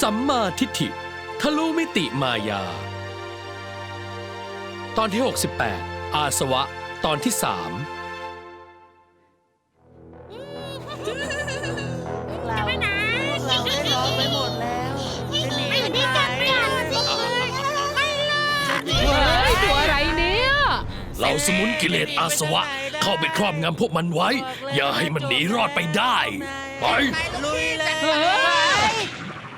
สัมมาทิฏฐิ ทะลุมิติมายา ตอนที่ 68 อาสวะ ตอนที่3เราเราได้ร้องไปหมดแล้วจะหนีไปไหนเฮ้ยตัวอะไรเนี่ยเราสมุนกิเลสอาสวะ เข้าไปครอบงำพวกมันไว้ อย่าให้มันหนีรอดไปได้ ไป ลุยเลย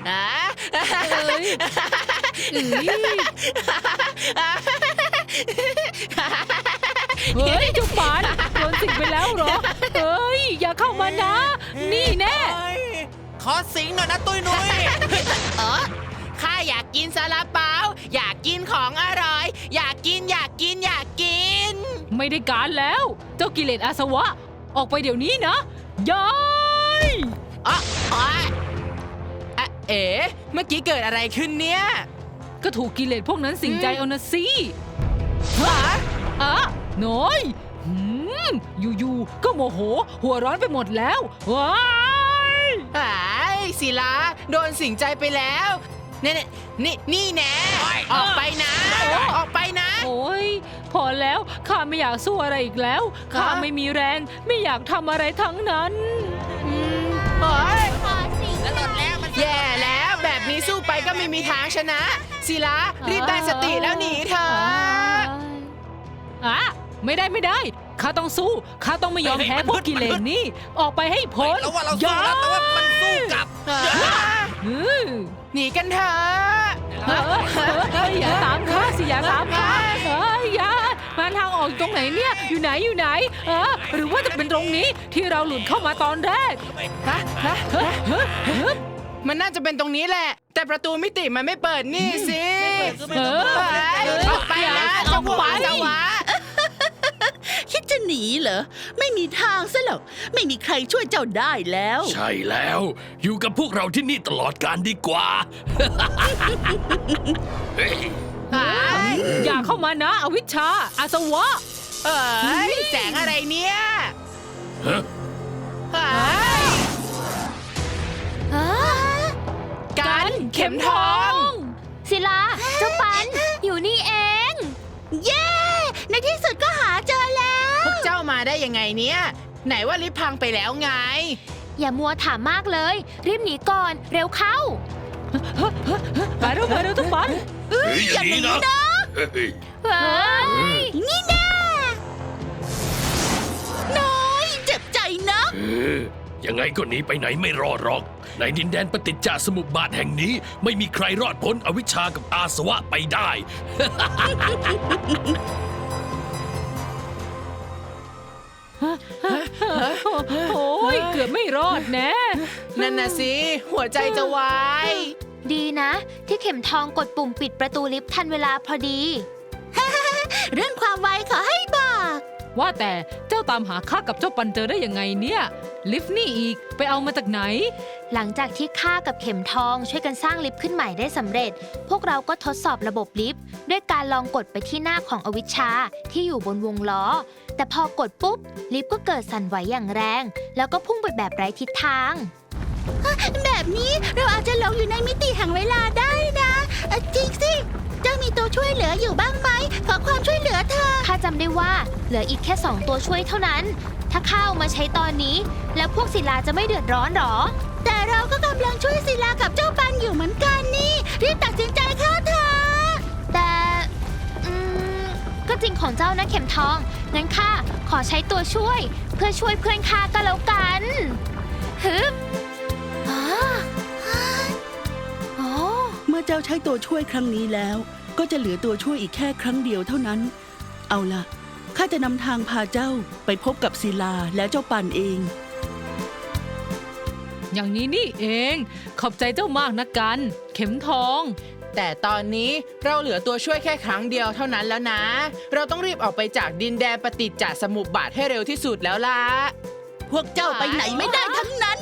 เฮ้ยนะเอ้ยเฮ้ยจุกปานโดนสิงไปแล้วเหรอเฮ้ย อย่าเข้ามานะ นี่แน่เฮ้ยขอสิงหน่อยนะตุ้ยนุ้ย เออข้าอยากกินซาลาเปาอยากกินของอร่อย อยากกินอยากกินอยากกิน ไม่ได้การแล้ว เจ้ากิเลสอาสวะ ออกไปเดี๋ยวนี้นะย้าย อ๋ออ๋ออะ เอ๋ เมื่อกี้เกิดอะไรขึ้นเนี่ยก็ถูกกิเลสพวกนั้นสิงใจเอานะสิฮะอะน้อยหืมอยู่ๆก็โมโห หัวร้อนไปหมดแล้วว้ายหายศิลาโดนสิงใจไปแล้วเนี่ยนี่นี่แน่ออกไปนะ ออกไปนะ โอ้ยพอแล้วข้าไม่อยากสู้อะไรอีกแล้วข้าฮะไม่มีแรงไม่อยากทำอะไรทั้งนั้นเฮ้ย แย่แล้วแบบนี้สู้ไปก็ไม่มีทางชนะศิลารีบได้สติแล้วหนีเถอะอะไม่ได้ไม่ได้ข้าต้องสู้ข้าต้องไม่ยอมแพ้พวกกิเลสนี่ออกไปให้พ้นแล้วว่าเราสู้แล้วแต่ว่ามันสู้กลับอือหนีกันเถอะเออเออเอออย่าตามข้าสิอย่าตามข้าเอ้ยอย่ามาทางออกอยู่ตรงไหนเนี่ยอยู่ไหนอยู่ไหน เออหรือว่าจะเป็นตรงนี้ที่เราหลุดเข้ามาตอนแรกฮะฮะเฮ้ยเฮ้ยเฮ้ย มันน่าจะเป็นตรงนี้แหละ แต่ประตูมิติมันไม่เปิดนี่สิเออเฮ้ยออกไปนะเจ้าขวานเจ้าวะคิดจะหนีเหรอ ไม่มีทางซะหรอกไม่มีใครช่วยเจ้าได้แล้ว ใช่แล้ว อยู่กับพวกเราที่นี่ตลอดการดีกว่าเฮ้ยอย่าเข้ามานะอวิชชาอาสวะเอ้ยแสงอะไรเนี่ย ทอง ศิลา เจ้าปัน อยู่นี่เอง เย้ ในที่สุดก็หาเจอแล้ว พวกเจ้ามาได้ยังไงเนี่ย ไหนว่าลิฟต์พังไปแล้วไง อย่ามัวถามมากเลย รีบหนีก่อนเร็วเข้าไปเร็วไปเร็วทุกปันเฮ้ยอย่างนี้นะเฮ้ยเฮ้ยนี่แน่น้อยเจ็บใจนะ เออยังไงก็หนีไปไหนไม่รอดหรอก ในดินแดนปฏิจจสมุปบาทแห่งนี้ ไม่มีใครรอดพ้นอวิชชากับอาสวะไปได้ โอ้ยเกือบไม่รอดแน่นั่นน่ะสิ หัวใจจะวาย ดีนะ ที่เข็มทองกดปุ่มปิดประตูลิฟต์ทันเวลาพอดี เรื่องความไวขอให้บอก ว่าแต่เจ้าตามหาข้ากับเจ้าปันเจอได้ยังไงเนี่ย ลิฟต์นี่อีกไปเอามาจากไหน หลังจากที่ข้ากับเข็มทองช่วยกันสร้างลิฟต์ขึ้นใหม่ได้สำเร็จ พวกเราก็ทดสอบระบบลิฟต์ด้วยการลองกดไปที่หน้าของอวิชชาที่อยู่บนวงล้อ แต่พอกดปุ๊บ ลิฟต์ก็เกิดสั่นไหวอย่างแรง แล้วก็พุ่งไปแบบไร้ทิศทาง แบบนี้เราอาจจะหลงอยู่ในมิติแห่งเวลาได้ จำได้ว่าเหลืออีกแค่สองตัวช่วยเท่านั้น ถ้าข้าเอามาใช้ตอนนี้ แล้วพวกศิลาจะไม่เดือดร้อนหรอ แต่เราก็กำลังช่วยศิลากับเจ้าปันอยู่เหมือนกันนี่ รีบตัดสินใจเข้าเถอะแต่อืมก็จริงของเจ้านะเข็มทอง งั้นข้าขอใช้ตัวช่วย เพื่อช่วยเพื่อนข้าก็แล้วกันฮึบอ๋ออ๋อ เมื่อเจ้าใช้ตัวช่วยครั้งนี้แล้ว ก็จะเหลือตัวช่วยอีกแค่ครั้งเดียวเท่านั้น เอาล่ะข้าจะนำทางพาเจ้าไปพบกับศิลาและเจ้าปันเอง อย่างนี้นี่เอง ขอบใจเจ้ามากนะกัน เข็มทอง แต่ตอนนี้เราเหลือตัวช่วยแค่ครั้งเดียวเท่านั้นแล้วนะ เราต้องรีบออกไปจากดินแดนปฏิจจสมุปบาทให้เร็วที่สุดแล้วล่ะ พวกเจ้าไปไหนไม่ได้ทั้งนั้น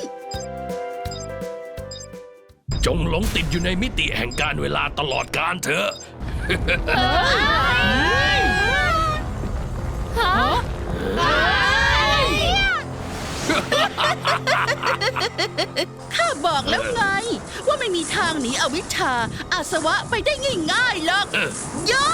จงหลงติดอยู่ในมิติแห่งการเวลาตลอดกาลเถอะ ข้าบอกแล้วไง ว่าไม่มีทางหนีอวิชชา อาสวะไปได้ง่ายๆหรอกเออย่า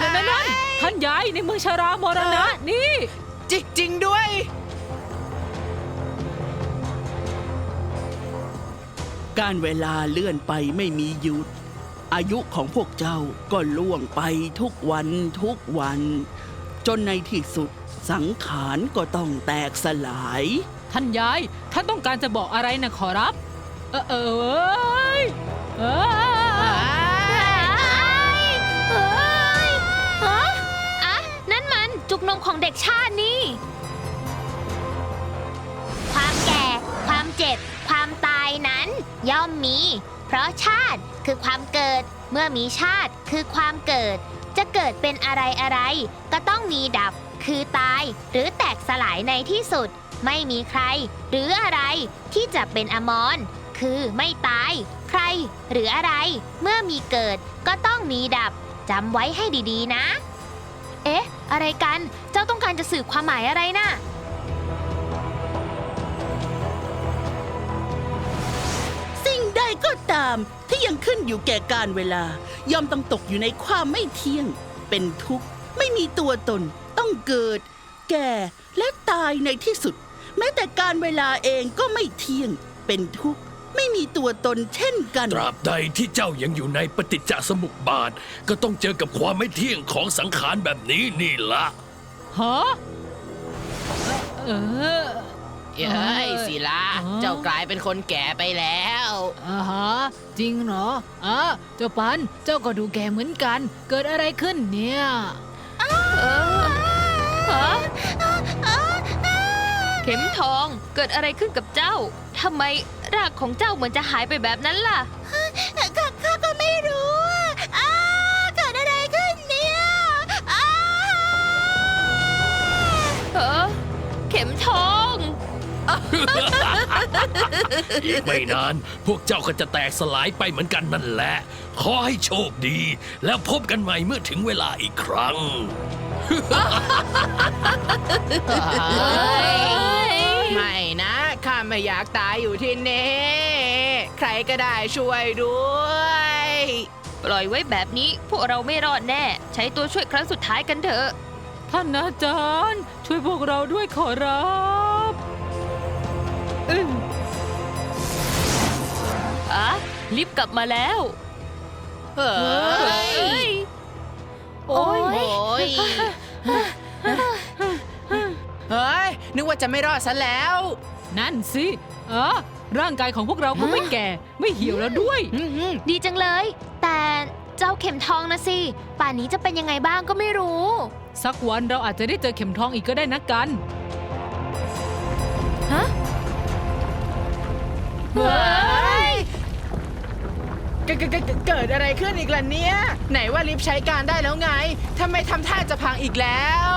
นั่นนั่นนั่นท่านยายในเมืองชารามรณะนี่ จริงจริงๆด้วย การเวลาเลื่อนไปไม่มีหยุด อายุของพวกเจ้าก็ล่วงไปทุกวันทุกวัน จนในที่สุดสังขารก็ต้องแตกสลาย ท่านยาย ท่านต้องการจะบอกอะไรนะขอรับ เออเออเอยเอยเฮ้ยฮะอะนั่นมันจุกนมของเด็กชาตินี่ ความแก่ ความเจ็บ ย่อมมี เพราะชาติคือความเกิด เมื่อมีชาติคือความเกิด จะเกิดเป็นอะไรอะไร ก็ต้องมีดับ คือตาย หรือแตกสลายในที่สุด ไม่มีใคร หรืออะไรที่จะเป็นอมรคือไม่ตาย ใคร หรืออะไร เมื่อมีเกิดก็ต้องมีดับจำไว้ให้ดีๆนะ เอ๊ะ อะไรกัน เจ้าต้องการจะสื่อความหมายอะไรน่ะ ก็ตามที่ยังขึ้นอยู่แก่การเวลา ย่อมต้องตกอยู่ในความไม่เที่ยง เป็นทุกข์ ไม่มีตัวตน ต้องเกิด แก่และตายในที่สุด แม้แต่การเวลาเองก็ไม่เที่ยง เป็นทุกข์ ไม่มีตัวตนเช่นกัน ตราบใดที่เจ้ายังอยู่ในปฏิจจสมุปบาท ก็ต้องเจอกับความไม่เที่ยงของสังขารแบบนี้นี่ละฮะเออ เย้ยศิลาอ๋อเจ้ากลายเป็นคนแก่ไปแล้วอ่าฮะจริงเหรออะเจ้าปันเจ้าก็ดูแก่เหมือนกัน เกิดอะไรขึ้นเนี่ยเออฮะเข็มทองเกิดอะไรขึ้นกับเจ้าทำไมรากของเจ้าเหมือนจะหายไปแบบนั้นล่ะข้าข้าก็ไม่รู้ อีกไม่นาน พวกเจ้าก็จะแตกสลายไปเหมือนกันนั่นแหละ ขอให้โชคดี แล้วพบกันใหม่เมื่อถึงเวลาอีกครั้ง ไม่นะ ข้าไม่อยากตายอยู่ที่นี่ใครก็ได้ช่วยด้วย ปล่อยไว้แบบนี้พวกเราไม่รอดแน่ ใช้ตัวช่วยครั้งสุดท้ายกันเถอะ ท่านอาจารย์ ช่วยพวกเราด้วยขอรับ ลิฟต์กลับมาแล้ว เฮ้ยโอ้ย โอ้ยเฮ้ย นึกว่าจะไม่รอดซะแล้ว นั่นสิเออร่างกายของพวกเราก็ไม่แก่ ไม่เหี่ยวแล้วด้วยอืมดีจังเลย แต่เจ้าเข็มทองนะสิ ป่านนี้จะเป็นยังไงบ้างก็ไม่รู้ สักวันเราอาจจะได้เจอเข็มทองอีกก็ได้นะกัน ฮะ เฮ้ยเกิดเกิดเกิดเกิดอะไรขึ้นอีกล่ะเนี่ย ไหนว่าลิฟต์ใช้การได้แล้วไงทำไมทำท่าจะพังอีกแล้ว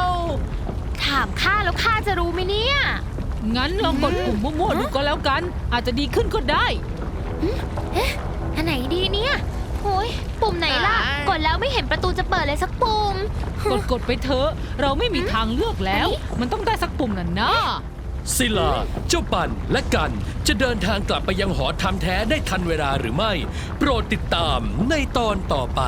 ถามข้าแล้วข้าจะรู้ไหมเนี่ย งั้นลองกดปุ่มมั่วๆดูก็แล้วกัน อาจจะดีขึ้นก็ได้อันไหนดีเนี่ยโอ้ยปุ่มไหนล่ะ อ่ากดแล้วไม่เห็นประตูจะเปิดเลยสักปุ่ม กดกดไปเถอะ เราไม่มีทางเลือกแล้ว มันต้องได้สักปุ่มน่ะนะ ศิลา เจ้าปันและกัน จะเดินทางกลับไปยังหอทำแท้ได้ทันเวลาหรือไม่ โปรดติดตามในตอนต่อไป